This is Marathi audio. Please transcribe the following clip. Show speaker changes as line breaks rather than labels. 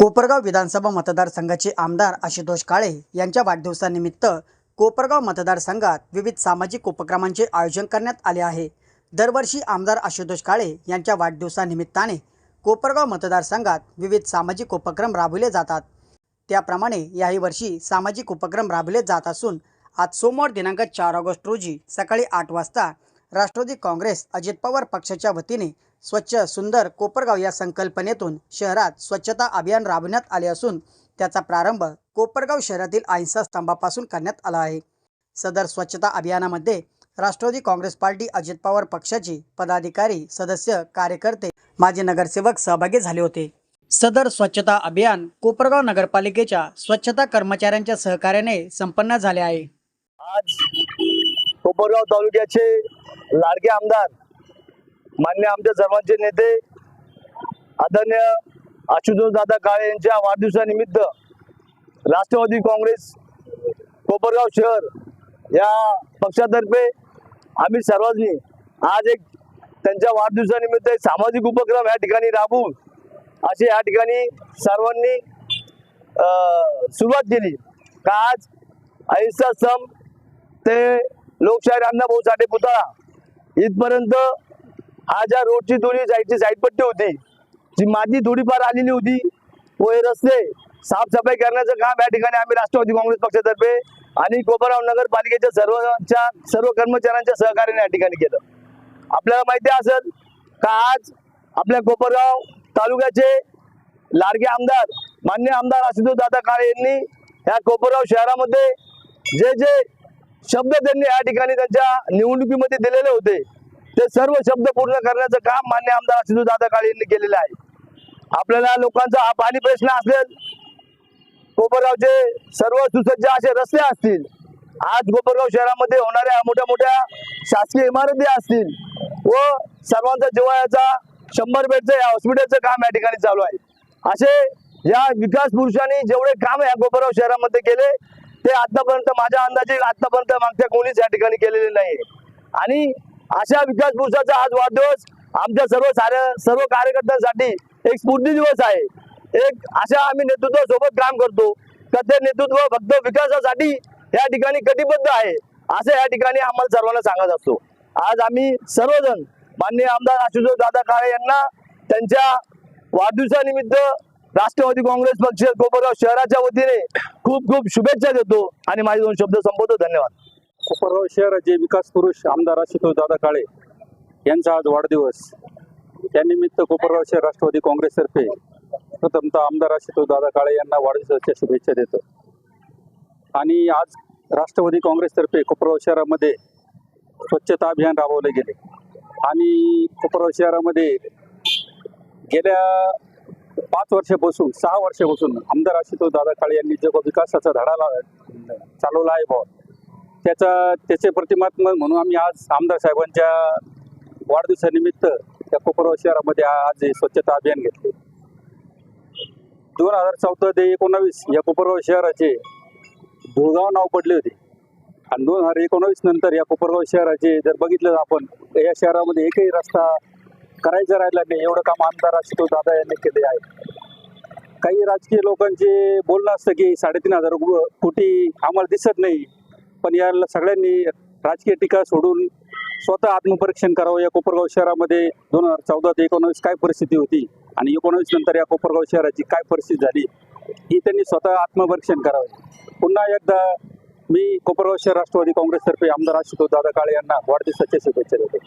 कोपरगाव विधानसभा मतदारसंघाचे आमदार आशुतोष काळे यांच्या वाढदिवसानिमित्त कोपरगाव मतदारसंघात विविध सामाजिक उपक्रमांचे आयोजन करण्यात आले आहे. दरवर्षी आमदार आशुतोष काळे यांच्या वाढदिवसानिमित्ताने कोपरगाव मतदारसंघात विविध सामाजिक उपक्रम राबविले जातात. त्याप्रमाणे याही वर्षी सामाजिक उपक्रम राबविले जात असून आज सोमवार दिनांक चार ऑगस्ट रोजी सकाळी आठ वाजता राष्ट्रवादी काँग्रेस अजित पवार पक्षाच्या वतीने स्वच्छ सुंदर कोपरगाव या संकल्पनेतून शहरात स्वच्छता अभियान राबवण्यात आले असून त्याचा प्रारंभ कोपरगाव शहरातील अहिंसा स्तंभापासून करण्यात आला आहे. सदर स्वच्छता अभियानामध्ये राष्ट्रवादी काँग्रेस पार्टी अजित पवार पक्षाचे पदाधिकारी सदस्य कार्यकर्ते माजी नगरसेवक सहभागी झाले होते. सदर स्वच्छता अभियान कोपरगाव नगरपालिकेच्या स्वच्छता कर्मचाऱ्यांच्या सहकार्याने संपन्न झाले आहे.
आज कोपरगाव तालुक्याचे लाडके आमदार मान्य आमच्या सर्वांचे नेते आदरणीय आशुतोष दादा काळे यांच्या वाढदिवसानिमित्त राष्ट्रवादी काँग्रेस कोपरगाव शहर या पक्षातर्फे आम्ही सर्वांनी आज एक त्यांच्या वाढदिवसानिमित्त एक सामाजिक उपक्रम या ठिकाणी राबवून असे या ठिकाणी सर्वांनी सुरुवात केली. का आज अहिंसा सम ते लोकशाहीर अण्णाभाऊ साठे पुतळा इथपर्यंत हा ज्या रोडची थोडी साईडची पट्टी होती जी माती थोडीफार आलेली होती व हे रस्ते साफसफाई करण्याचं काम या ठिकाणी आम्ही राष्ट्रवादी काँग्रेस पक्षातर्फे आणि कोपरगाव नगरपालिकेच्या सर्वच्या सर्व कर्मचाऱ्यांच्या सहकार्याने या ठिकाणी केलं. आपल्याला माहिती असेल का आज आपल्या कोपरगाव तालुक्याचे लाडके आमदार मान्य आमदार आशुतोष दादा काळे यांनी या कोपरगाव शहरामध्ये जे जे शब्द त्यांनी या ठिकाणी त्यांच्या निवडणुकीमध्ये दिलेले होते ते सर्व शब्द पूर्ण करण्याचं काम मान्य आमदार आशुतोष दादा काळे यांनी केलेलं आहे. आपल्याला लोकांचा हा पाणी प्रश्न असेल कोपरगावचे सर्व सुसज्ज असे रस्ते असतील आज कोपरगाव शहरामध्ये होणाऱ्या मोठ्या मोठ्या शासकीय इमारती असतील व सर्वांचा जिव्हाळ्याचा शंभर बेडचं या हॉस्पिटलचं काम या ठिकाणी चालू आहे. असे या विकास पुरुषांनी जेवढे काम या कोपरगाव शहरामध्ये केले ते आतापर्यंत माझ्या अंदाजे आतापर्यंत मागच्या कोणीच या ठिकाणी केलेले नाही आणि अशा विकास पुरुषाचा आज वाढदिवस आमच्या सर्व साऱ्या सर्व कार्यकर्त्यांसाठी एक स्फूर्ती दिवस आहे. एक अशा आम्ही नेतृत्वासोबत काम करतो. तर ते नेतृत्व फक्त विकासासाठी या ठिकाणी कटिबद्ध आहे असं या ठिकाणी आम्हाला सर्वांना सांगत असतो. आज आम्ही सर्वजण माननीय आमदार आशुतोष दादा काळे यांना त्यांच्या वाढदिवसानिमित्त राष्ट्रवादी काँग्रेस पक्ष कोपरगाव शहराच्या वतीने खूप खूप शुभेच्छा देतो आणि माझे दोन शब्द संपवतो. धन्यवाद.
कोपरगाव शहराचे विकास पुरुष आमदार आशुतोष दादा काळे यांचा आज वाढदिवस. त्यानिमित्त कोपरगाव शहर राष्ट्रवादी काँग्रेसतर्फे प्रथमतः आमदार आशुतोष दादा काळे यांना वाढदिवसाच्या शुभेच्छा देतो. आणि आज राष्ट्रवादी काँग्रेसतर्फे कोपरगाव शहरामध्ये स्वच्छता अभियान राबवले गेले. आणि कोपरगाव शहरामध्ये गेल्या पाच वर्षापासून सहा वर्षापासून आमदार आशुतोष दादा काळे यांनी जो विकासाचा धडा ला- चालवला आहे भाऊ त्याचा त्याचे प्रतिमात्मक म्हणून आम्ही आज आमदार साहेबांच्या वाढदिवसानिमित्त त्या कोपरगाव शहरामध्ये आज हे स्वच्छता अभियान घेतले. दोन हजार चौदा ते एकोणावीस या कोपरगाव शहराचे धुळगाव नाव पडले होते. आणि दोन हजार एकोणावीस नंतर या कोपरगाव शहराचे जर बघितलं आपण या शहरामध्ये एकही रस्ता करायचा राहिला नाही. एवढं काम आमदार असतो दादा यांनी केले आहे. काही राजकीय लोकांचे बोलणं असतं की साडेतीन हजार कोटी आम्हाला दिसत नाही. पण या सगळ्यांनी राजकीय टीका सोडून स्वतः आत्मपरीक्षण करावं. या कोपरगाव शहरामध्ये दोन हजार चौदा ते एकोणावीस काय परिस्थिती होती आणि एकोणावीस नंतर या कोपरगाव शहराची काय परिस्थिती झाली ही त्यांनी स्वतः आत्मपरीक्षण करावे. पुन्हा एकदा मी कोपरगाव शहर राष्ट्रवादी काँग्रेसतर्फे आमदार आशुतोष दादा काळे यांना वाढदिवसाच्या शुभेच्छा देतो.